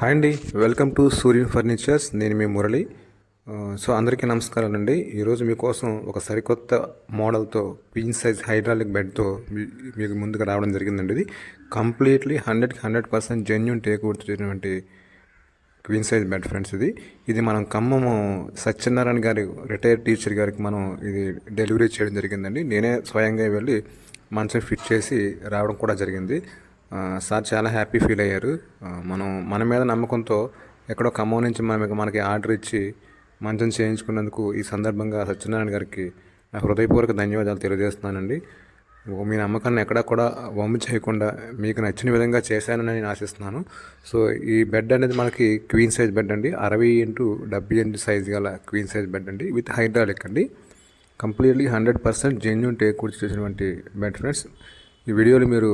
Hi అండి. Welcome to Suryan furnitures. నేను మీ మురళి. సో అందరికీ నమస్కారం అండి. ఈరోజు మీకోసం ఒక సరికొత్త మోడల్తో పిన్ సైజ్ హైడ్రాలిక్ బెడ్తో మీకు ముందుకు రావడం జరిగిందండి ఇది. కంప్లీట్లీ హండ్రెడ్కి హండ్రెడ్ పర్సెంట్ జెన్యున్ టేక్ వచ్చినటువంటి క్వీన్ సైజ్ బెడ్ ఫ్రెండ్స్ ఇది. ఇది మనం ఖమ్మము సత్యనారాయణ గారి రిటైర్డ్ టీచర్ గారికి మనం ఇది డెలివరీ చేయడం జరిగిందండి. నేనే స్వయంగా వెళ్ళి మంచం ఫిట్ చేసి రావడం కూడా జరిగింది. సార్ చాలా హ్యాపీ ఫీల్ అయ్యారు. మనం మన మీద నమ్మకంతో ఎక్కడో ఖమ్మం నుంచి మనకి మనకి ఆర్డర్ ఇచ్చి మంచం చేయించుకున్నందుకు ఈ సందర్భంగా సత్యనారాయణ గారికి నా హృదయపూర్వక ధన్యవాదాలు తెలియజేస్తున్నానండి. మీ నమ్మకాన్ని ఎక్కడా కూడా వమ్ము చేయకుండా మీకు నచ్చిన విధంగా చేశానని నేను ఆశిస్తున్నాను. సో ఈ బెడ్ అనేది మనకి క్వీన్ సైజ్ బెడ్ అండి. అరవై ఇంటూ డెబ్బై ఎనిమిది సైజ్ గల క్వీన్ సైజ్ బెడ్ అండి. విత్ హైడ్రాలిక్ అండి. Completely hundred percent genuine teak కూర్చి చేసినటువంటి బెడ్ ఫ్రెండ్స్. ఈ వీడియోలు మీరు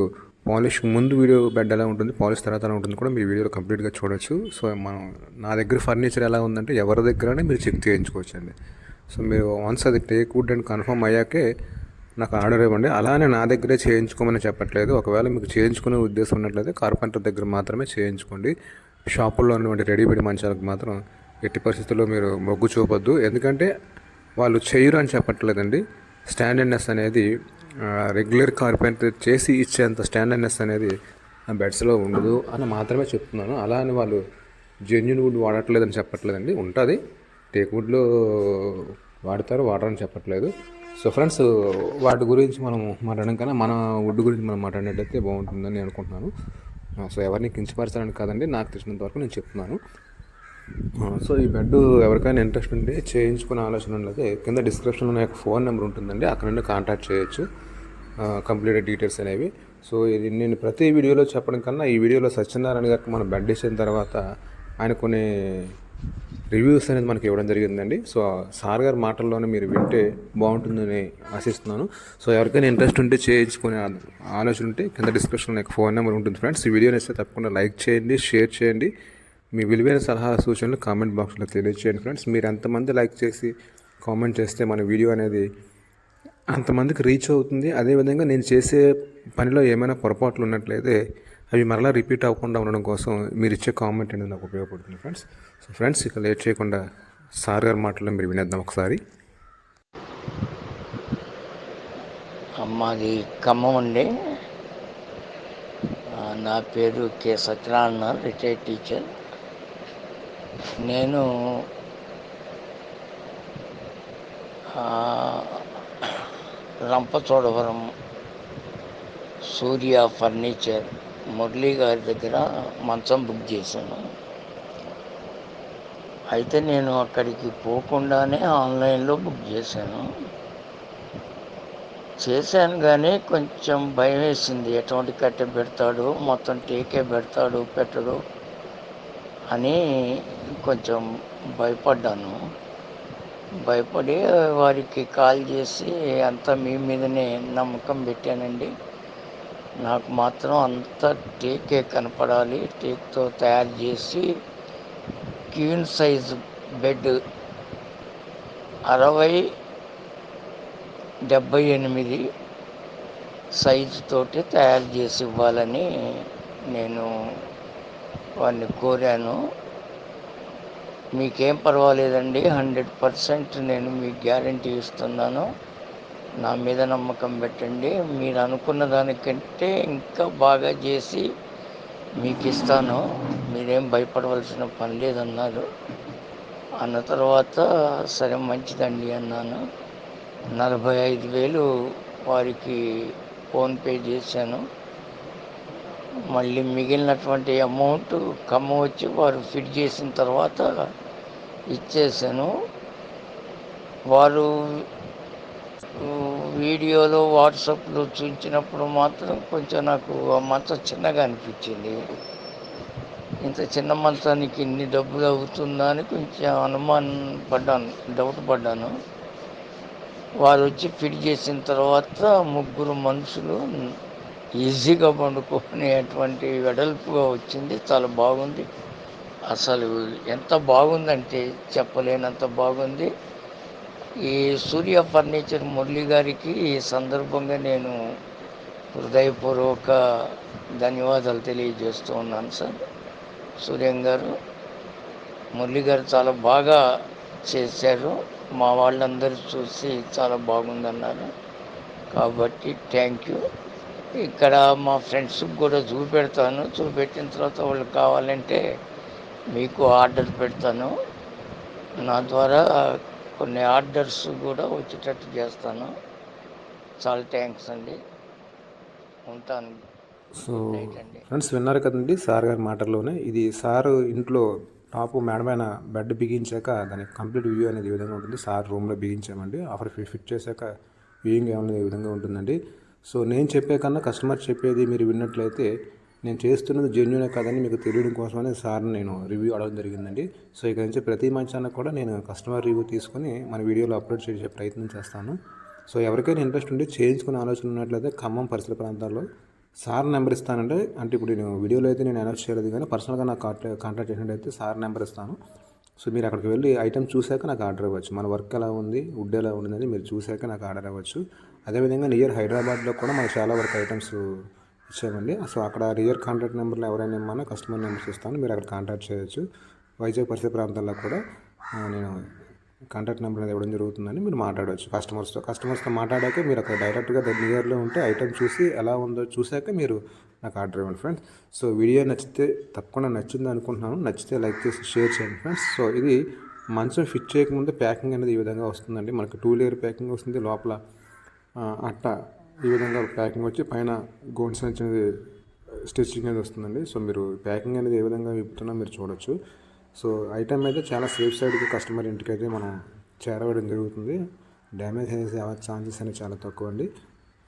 పాలిష్ ముందు వీడియో బెడ్ ఎలా ఉంటుంది పాలిష్ తర్వాత ఎలా ఉంటుంది కూడా మీ వీడియోలో కంప్లీట్గా చూడొచ్చు. సో మనం నా దగ్గర ఫర్నిచర్ ఎలా ఉందంటే ఎవరి దగ్గరనే మీరు చెక్ చేయించుకోవచ్చు అండి సో మీరు వన్స్ అది టేక్ వుడ్ అండ్ కన్ఫర్మ్ అయ్యాకే నాకు ఆర్డర్ ఇవ్వండి. అలానే నా దగ్గరే చేయించుకోమని చెప్పట్లేదు. ఒకవేళ మీకు చేయించుకునే ఉద్దేశం ఉన్నట్లయితే కార్పెంటర్ దగ్గర మాత్రమే చేయించుకోండి. షాపుల్లో ఉన్నటువంటి రెడీమేడ్ మంచాలకు మాత్రం ఎట్టి పరిస్థితుల్లో మీరు మొగ్గు చూపొద్దు. ఎందుకంటే వాళ్ళు చేయరు అని చెప్పట్లేదండి. స్టాండర్డ్నెస్ అనేది రెగ్యులర్ కార్పెంటర్ చేసి ఇచ్చేంత స్టాండర్డ్నెస్ అనేది ఆ బెడ్స్లో ఉండదు అని మాత్రమే చెప్తున్నాను. అలా అని వాళ్ళు జెన్యున్ వుడ్ వాడట్లేదని చెప్పట్లేదండి. ఉంటుంది. టేక్ వుడ్లో వాడతారు వాడరని చెప్పట్లేదు. సో ఫ్రెండ్స్ వాటి గురించి మనం మాట్లాడడం కన్నా మన వుడ్ గురించి మనం మాట్లాడేటైతే బాగుంటుందని నేను అనుకుంటున్నాను సో ఎవరిని కించపరచాలని కాదండి నాకు తెలిసినంత వరకు నేను చెప్తున్నాను. సో ఈ బెడ్ ఎవరికైనా ఇంట్రెస్ట్ ఉంటే చేయించుకునే ఆలోచన ఉండదు కింద డిస్క్రిప్షన్లో నా యొక్క ఫోన్ నెంబర్ ఉంటుందండి. అక్కడ నుండి కాంటాక్ట్ చేయొచ్చు. కంప్లీట్ డీటెయిల్స్ అనేవి. సో ఇది నేను ప్రతి వీడియోలో చెప్పడం కన్నా ఈ వీడియోలో సత్యనారాయణ గారికి మనం బెడ్ చేసిన తర్వాత ఆయన కొన్ని రివ్యూస్ అనేది మనకి ఇవ్వడం జరిగిందండి. సో సార్ గారి మాటల్లోనే మీరు వింటే బాగుంటుందని ఆశిస్తున్నాను. సో ఎవరికైనా ఇంట్రెస్ట్ ఉంటే చేయించుకునే ఆలోచన ఉంటే కింద డిస్క్రిప్షన్లో నాకు ఫోన్ నెంబర్ ఉంటుంది ఫ్రెండ్స్. ఈ వీడియోని ఇస్తే తప్పకుండా లైక్ చేయండి షేర్ చేయండి. మీ విలువైన సలహా సూచనలు కామెంట్ బాక్స్లో తెలియజేయండి ఫ్రెండ్స్. మీరు ఎంతమంది లైక్ చేసి కామెంట్ చేస్తే మన వీడియో అనేది అంతమందికి రీచ్ అవుతుంది. అదేవిధంగా నేను చేసే పనిలో ఏమైనా పొరపాట్లు ఉన్నట్లయితే అవి మరలా రిపీట్ అవ్వకుండా ఉండడం కోసం మీరు ఇచ్చే కామెంట్ అనేది నాకు ఉపయోగపడుతుంది ఫ్రెండ్స్ సో ఫ్రెండ్స్ ఇక లేట్ చేయకుండా సార్ గారి మాటల్లో మీరు వినేద్దాం ఒకసారి. మాది ఖమ్మం అండి. నా పేరు కె సత్యనారాయణ రిటైర్డ్ టీచర్ నేను రంపచోడవరం సూర్య ఫర్నిచర్ మురళీ గారి దగ్గర మంచం బుక్ చేశాను. అయితే నేను అక్కడికి పోకుండానే ఆన్లైన్లో బుక్ చేశాను. చేశాను కానీ కొంచెం భయం వేసింది. ఎటువంటి కట్టె పెడతాడు మొత్తం టేకే పెడతాడు పెట్టడు అని కొంచెం భయపడ్డాను. భయపడి వారికి కాల్ చేసి అంతా మీ మీదనే నమ్మకం పెట్టానండి. నాకు మాత్రం అంత టేకే కనపడాలి. టేక్తో తయారు చేసి క్వీన్ సైజ్ బెడ్ అరవై డెబ్బై ఎనిమిది సైజుతోటి తయారు చేసి ఇవ్వాలని నేను వారిని కోరాను. మీకేం పర్వాలేదండి హండ్రెడ్ పర్సెంట్ నేను మీకు గ్యారంటీ ఇస్తున్నాను. నా మీద నమ్మకం పెట్టండి. మీరు అనుకున్న దానికంటే ఇంకా బాగా చేసి మీకు ఇస్తాను మీరేం భయపడవలసిన పని లేదన్నారు. అన్న తర్వాత సరే మంచిదండి అన్నాను. నలభై ఐదు వేలు వారికి ఫోన్పే చేశాను. మళ్ళీ మిగిలినటువంటి అమౌంట్ కమ్మ వచ్చి వారు ఫిట్ చేసిన తర్వాత ఇచ్చేసాను వారు వీడియోలో వాట్సాప్లో చూసినప్పుడు మాత్రం కొంచెం నాకు ఆ మంచ చిన్నగా అనిపించింది. ఇంత చిన్న మంచానికి ఇన్ని డబ్బులు అవుతుందా అని కొంచెం అనుమానం పడ్డాను డౌట్ పడ్డాను. వారు వచ్చి ఫిట్ చేసిన తర్వాత ముగ్గురు మనుషులు ఈజీగా పండుకునేటువంటి వెడల్పుగా వచ్చింది. చాలా బాగుంది. అసలు ఎంత బాగుందంటే చెప్పలేనంత బాగుంది. ఈ సూర్య ఫర్నిచర్ మురళి గారికి ఈ సందర్భంగా నేను హృదయపూర్వక ధన్యవాదాలు తెలియజేస్తూ ఉన్నాను సార్. సూర్యం గారు మురళి గారు చాలా బాగా చేశారు. మా వాళ్ళందరూ చూసి చాలా బాగుందన్నారు. కాబట్టి థ్యాంక్ యూ ఇక్కడ మా ఫ్రెండ్స్కి కూడా చూపెడతాను. చూపెట్టిన తర్వాత వాళ్ళు కావాలంటే మీకు ఆర్డర్ పెడతాను. నా ద్వారా కొన్ని ఆర్డర్స్ కూడా వచ్చేటట్టు చేస్తాను. చాలా థ్యాంక్స్ అండి. ఉంటాను. సో ఫ్రెండ్స్ విన్నారు కదండి సార్ గారి మాటల్లోనే. ఇది సార్ ఇంట్లో టాప్ మేడ పైన బెడ్ బిగించాక దాని కంప్లీట్ వ్యూ అనేది విధంగా ఉంటుంది. సార్ రూమ్లో బిగించామండి. ఆఫర్ ఫిట్ చేశాక వ్యూయింగ్ ఏమన్నది ఈ విధంగా ఉంటుందండి. సో నేను చెప్పే కన్నా కస్టమర్ చెప్పేది మీరు విన్నట్లయితే నేను చేస్తున్నది జెన్యునే కాదని మీకు తెలియడం కోసమని సార్ని నేను రివ్యూ అడగడం జరిగిందండి. సో ఇక్కడ నుంచి ప్రతి మంచాన కూడా నేను కస్టమర్ రివ్యూ తీసుకొని మన వీడియోలో అప్లోడ్ చేసే ప్రయత్నం చేస్తాను. సో ఎవరికైనా ఇంట్రెస్ట్ ఉండి చేయించుకునే ఆలోచన ఉన్నట్లయితే ఖమ్మం పరిసర ప్రాంతాల్లో సార్ నెంబర్ ఇస్తానంటే అంటే ఇప్పుడు నేను వీడియోలో అయితే నేను అనౌన్స్ చేయలేదు కానీ పర్సనల్గా నాకు కాంటాక్ట్ కాంటాక్ట్ చేసినట్టయితే సార్ నెంబర్ ఇస్తాను. సో మీరు అక్కడికి వెళ్ళి ఐటమ్ చూశాక నాకు ఆర్డర్ ఇవ్వచ్చు మన వర్క్ ఎలా ఉంది వుడ్ ఎలా ఉంది మీరు చూశాక నాకు ఆర్డర్ ఇవ్వచ్చు అదేవిధంగా నియర్ హైదరాబాద్లో కూడా మనకు చాలా వరకు ఐటమ్స్ ఇచ్చామండి సో అక్కడ రియర్ కాంటాక్ట్ నెంబర్లు ఎవరైనా ఇమ్మన్నా కస్టమర్ నెంబర్స్ ఇస్తాను. మీరు అక్కడ కాంటాక్ట్ చేయొచ్చు. వైజాగ్ పరిసర ప్రాంతాల్లో కూడా నేను కాంటాక్ట్ నెంబర్ అనేది ఇవ్వడం జరుగుతుందని మీరు మాట్లాడవచ్చు కస్టమర్స్తో. కస్టమర్స్తో మాట్లాడాక మీరు అక్కడ డైరెక్ట్గా దగ్గర నియర్లో ఉంటే ఐటమ్ చూసి ఎలా ఉందో చూశాక మీరు నాకు ఆర్డర్ ఇవ్వండి ఫ్రెండ్స్. సో వీడియో నచ్చితే తప్పకుండా నచ్చింది అనుకుంటున్నాను. నచ్చితే లైక్ చేసి షేర్ చేయండి ఫ్రెండ్స్. సో ఇది మంచం ఫిట్ చేయకముందే ప్యాకింగ్ అనేది ఈ విధంగా వస్తుందండి. మనకి టూ లేయర్ ప్యాకింగ్ వస్తుంది. లోపల అట్ట ఈ విధంగా ప్యాకింగ్ వచ్చి పైన గోన్స్ అనేది స్టిచ్చింగ్ అనేది వస్తుందండి. సో మీరు ప్యాకింగ్ అనేది ఏ విధంగా విప్పుతున్నా మీరు చూడొచ్చు. సో ఐటమ్ అయితే చాలా సేఫ్ సైడ్కి కస్టమర్ ఇంటికి అయితే మనం చేరవేయడం జరుగుతుంది. డ్యామేజ్ అనేసి ఛాన్సెస్ అనేవి చాలా తక్కువ అండి.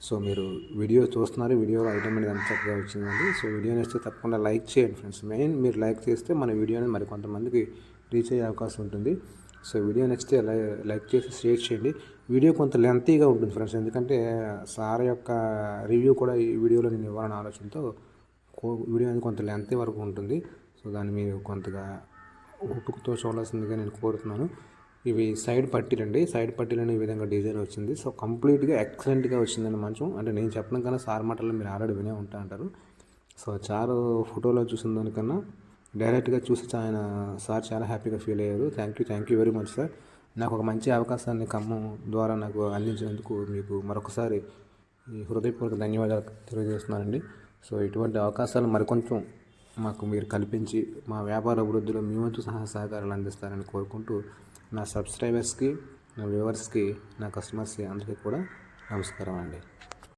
సో మీరు వీడియో చూస్తున్నారు వీడియోలో ఐటమ్ అనేది ఎంత చక్కగా వచ్చిందండి. సో వీడియో వస్తే తప్పకుండా లైక్ చేయండి ఫ్రెండ్స్. మెయిన్ మీరు లైక్ చేస్తే మన వీడియో అనేది మరి కొంతమందికి రీచ్ అయ్యే అవకాశం ఉంటుంది. సో వీడియో నచ్చితే లైక్ చేసి షేర్ చేయండి. వీడియో కొంత లెంతీగా ఉంటుంది ఫ్రెండ్స్. ఎందుకంటే సార్ యొక్క రివ్యూ కూడా ఈ వీడియోలో నేను ఇవ్వాలనే ఆలోచనతో కో- వీడియో అనేది కొంత లెంత్ వరకు ఉంటుంది. సో దాన్ని మీరు కొంతగా ఉప్పుకుతో చూడాల్సిందిగా నేను కోరుతున్నాను. ఇవి సైడ్ పట్టీలండి సైడ్ పట్టీలని ఈ విధంగా డిజైన్ వచ్చింది. సో కంప్లీట్గా ఎక్సలెంట్గా వచ్చిందండి మంచం. అంటే నేను చెప్పడం కన్నా సార్ మాటల్లో మీరు ఆల్రెడీ వినే ఉంటా అంటారు. సో చారు ఫోటోలో చూసిన దానికన్నా డైరెక్ట్గా చూసి ఆయన సార్ చాలా హ్యాపీగా ఫీల్ అయ్యారు. Thank you thank you very much sir. నాకు ఒక మంచి అవకాశాన్ని ఖమ్మం ద్వారా నాకు అందించినందుకు మీకు మరొకసారి ఈ హృదయపూర్వక ధన్యవాదాలు తెలియజేస్తున్నానండి. సో ఇటువంటి అవకాశాలు మరికొంచెం మాకు మీరు కల్పించి మా వ్యాపార అభివృద్ధిలో మీ వంతు సహా సహకారాలు అందిస్తారని కోరుకుంటూ నా సబ్స్క్రైబర్స్కి నా వ్యూవర్స్కి నా కస్టమర్స్కి అందరికీ కూడా నమస్కారం అండి.